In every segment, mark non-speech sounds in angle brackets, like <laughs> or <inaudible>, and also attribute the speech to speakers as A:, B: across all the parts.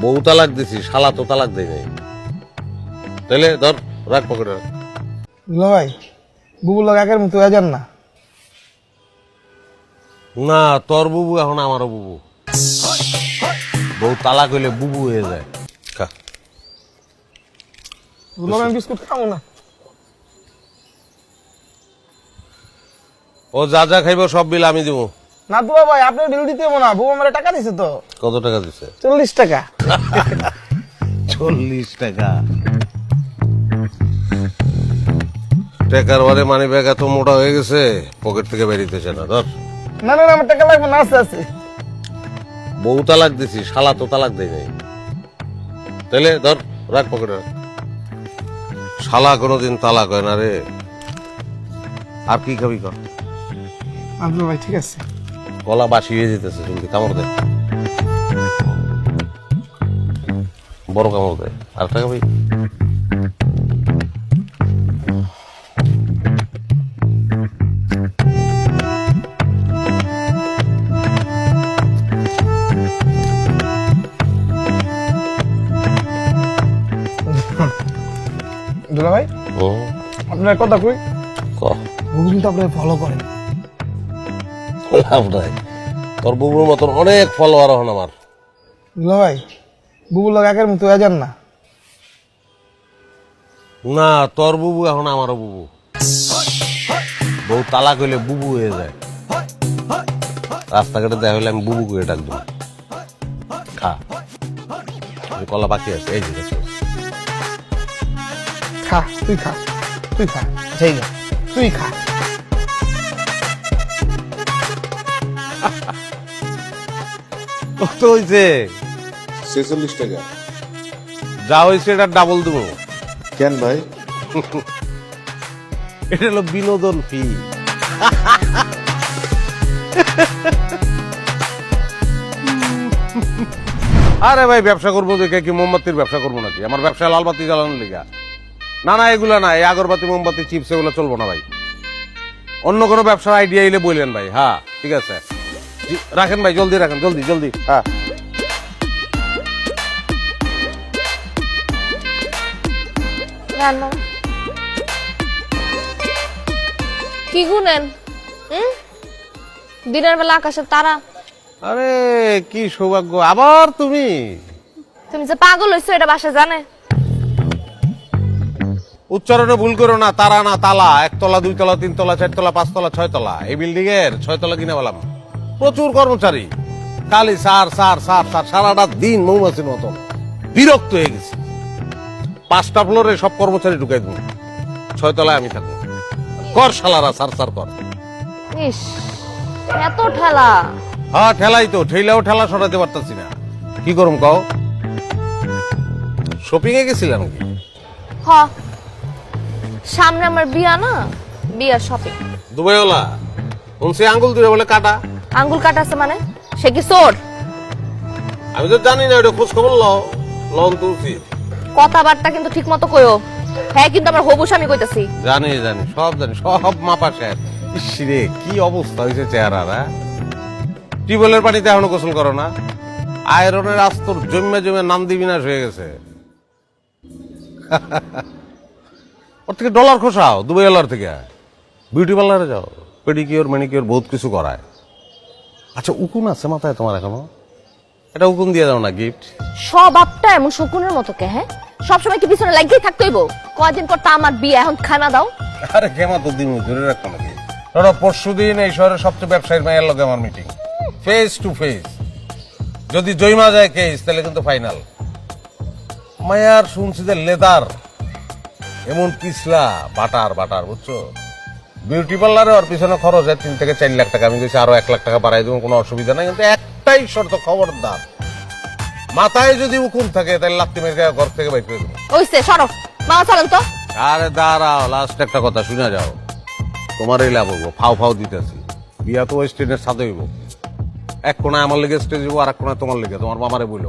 A: বউ তালাক দিছি শালা তো তালাক দেয় নাই। তাহলে ধর রাখ পকেটে রাখ।
B: দুলা ভাই বুবুর লোক একের মতো হয়ে যান না।
A: না তোর বুবু এখন আমারও বুবু। বউ তালাক হইলে বুবু হয়ে যায়। খা।
B: দুলা ভাই আমি বিস্কুট খাব না।
A: ও যা যা খাইব সব বিল আমি দিব।
B: না দুলা ভাই আপনি বিল দিতে না। বুবু আমার টাকা দিছে তো।
A: কত টাকা দিছে?
B: চল্লিশ টাকা।
A: চল্লিশ টাকা। টাকার বারে মানি ব্যাগ এত মোটা হয়ে গেছে পকেট থেকে বেরিতেছে না ধর।
B: না না আমার টাকা লাগবে না আছে আছে।
A: বউ তালাক দিছি শালা তো তালাক দেয় নাই। তাহলে ধর রাখ পকেটে। রাখ। শালা কোনোদিন তালাক হয় না রে। আর কি খাবি কর।
B: না ভাই ঠিক আছে।
A: গলা বাসি হয়ে যেতেছে জলদি কামড় দে। বড় কামড় দে আর টাকা ভাই
B: দুলা ভাই
A: ও।
B: আপনার কথা কই? ফলো করেন।
A: লাভ নাই। তোর বুবুর মতন অনেক ফলোয়ার হন আমার।
B: দুলা ভাই বুবুর লোক একের মতো হয়ে যান না।
A: না তোর বুবু এখন আমারও বুবু। বউ তালাক হইলে বুবু হয়ে যায়। রাস্তাঘাটে দেখা হইলে আমি বুবু করে ডাকবো খা। কলা বাকি আছে এই দেখো।
B: খা তুই খা তুই খা সেই যা তুই খা।
A: কত হইছে?
C: ছেচল্লিশ টাকা।
A: যা হয়েছে এটা ডাবল দেবো।
C: কেন ভাই? <laughs>
A: এটা হলো বিনোদন ফি <laughs> আরে ভাই ব্যবসা করব দেখে কি মোমবাতির ব্যবসা করব নাকি? আমার ব্যবসা লালবাতি জ্বালানোর লিগা। না না এগুলা না এই আগরবাতি মোমবাতি চিপস এগুলো চলবো না ভাই। অন্য কোনো ব্যবসার আইডিয়া এলে বললেন ভাই। হ্যাঁ ঠিক আছে। রাখেন ভাই জলদি রাখেন জলদি জলদি। হ্যাঁ।
D: রান্না কি গুনেন হুম? দিনের বেলা আকাশের তারা।
A: আরে কি সৌভাগ্য। আবার তুমি?
D: তুমি যে পাগল হইছো এটা বাসা জানে।
A: উচ্চারণে ভুল করো না তারা না তালা। একতলা দুইতলা তিনতলা চারতলা পাঁচতলা ছয়তলা। এই বিল্ডিং এর ছয়তলা কিনে বললাম প্রচুর কর্মচারী। কালি সার সার সার সার সারাটা দিন মৌমাছির মতো। বিরক্ত হয়ে গেছি। পাঁচটা ফ্লোরে সব কর্মচারী ঢুকাই দেবো। ছয়তলায় আমি থাকব। কর শালারা সার সার কর।
D: ইস এত ঠেলা।
A: হ্যাঁ ঠেলাই তো ঠেলাও ঠেলা সরাতে পারতাছি না। কি করুম কও? শপিং এ গেছিলাম কি
D: হ। সামনে আমার বিয়া না বিয়ার শপিং
A: দুবাইওয়ালা শুনছি আঙ্গুল দূরে বলে কাটা।
D: আঙ্গুল কাটাছে মানে? সে কি চোর?
A: আমি তো জানি না ওটা খোঁজ খবর লও। লন তুলছি।
D: কথাবার্তা কিন্তু ঠিক মতো কইও। হ্যাঁ কিন্তু আমার হবু স্বামী কইতাছি।
A: জানি জানি সব জানি সব মাপা শেষ। ইসরে কি অবস্থা হয়েছে চেহারা টিউবওয়েলের পানিতে এখনও গোসল করো না। আয়রনের আস্তর জমে জমে নান্দি বিনাশ হয়ে গেছে। ওর থেকে ডলার খোসাও দুবাইওয়ালার থেকে। বিউটি পার্লারে যাও পেডিকিওর ম্যানিকিওর বহুত কিছু করায়। আচ্ছা উকুন আছে মাথায় তোমার এখনও? এটা উকুন দিয়ে দাও না গিফট।
D: সব আপটা এমন শকুনের মতো কে হ্যাঁ? সবসময় কি পিছনে লাগিয়ে থাকতে হইব? কয়দিন পর তা আমার বিয়ে, এখন খানা দাও।
A: আরে, কেমন তো দিন ধরে রাখো নাকি? ধরো পরশু দিন এই শহরের সবচেয়ে ব্যবসায়ীর মায়ের লগে আমার মিটিং ফেস টু ফেস যদি জয়মা যায় কেস তাহলে কিন্তু ফাইনাল মায়ার শুনছি যে লেদার এমন পিছলা, বাটার বাটার, বুঝছ? বিউটি পার্লারে ওর পিছনে খরচ হয় তিন থেকে চার লাখ টাকা। আমি বলছি আরও এক লাখ টাকা বাড়াই দেবো, কোনো অসুবিধা নাই। কিন্তু একটাই শর্ত, খবরদার। মাথায় যদি উকুন থাকে তাহলে লাত্তি মেরে ঘর থেকে বাইর করে দেবো।
D: ওইসে সরো। চলেন তো।
A: আরে দাঁড়াও লাস্ট একটা কথা শুনে যাও। তোমারই লাভ হইব ফাও ফাও দিতেছি। বিয়া তো ওই স্টেজের সাথে হইব। এক কোনায় আমার লেগে স্টেজ হইব আর এক কোনায় তোমার লেগে। তোমার মামারে বইল।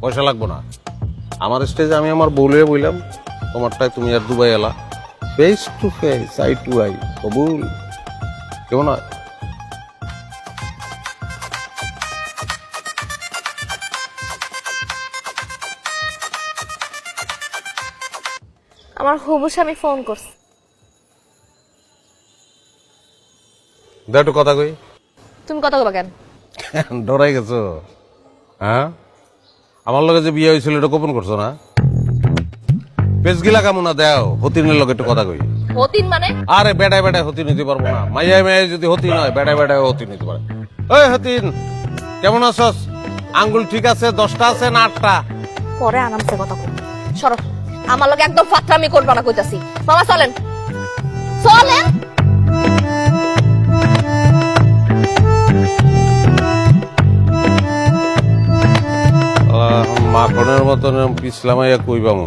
A: পয়সা লাগবো না। আমার স্টেজে আমি আমার বউলে বইলাম তোমারটাই তুমি আর দুবাই এলা। Face to face eye to eye কবুল। কেমন হয়?
D: আমার হবু স্বামী ফোন করছে।
A: দে একটু কথা কই।
D: তুমি কথা কবা কেন? <laughs>
A: ডরাই গেছো। হ্যাঁ? আমার লগে যে বিয়ে হয়েছিল এটা গোপন করছ না? পেজগিলা কেমন না দেও হতিনের লগে একটু কথা কই।
D: হতিন মানে?
A: আরে বেটায় বেটায় হতি নিতে পারব না। মাইয়ায় মাইয়ায় যদি হতি নয় বেটায় বেটায় হতি নিতে পারে। ওই হতিন কেমন আছস? আঙ্গুল ঠিক আছে দশটা আছে না আটটা?
D: পরে আরামসে কথা কই। সরো। আমার লগে একদম ফাত্রামি করবা না কইতাছি। মামা, চলেন। চলেন?
A: মাখনের মতন পিছলামাইয়া কইবাম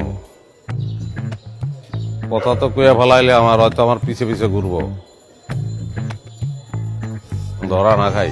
A: কথা তো কইয়া ফেলাইলে আমার, হয়তো আমার পিছে পিছে ঘুরবো। ধরা না খাই।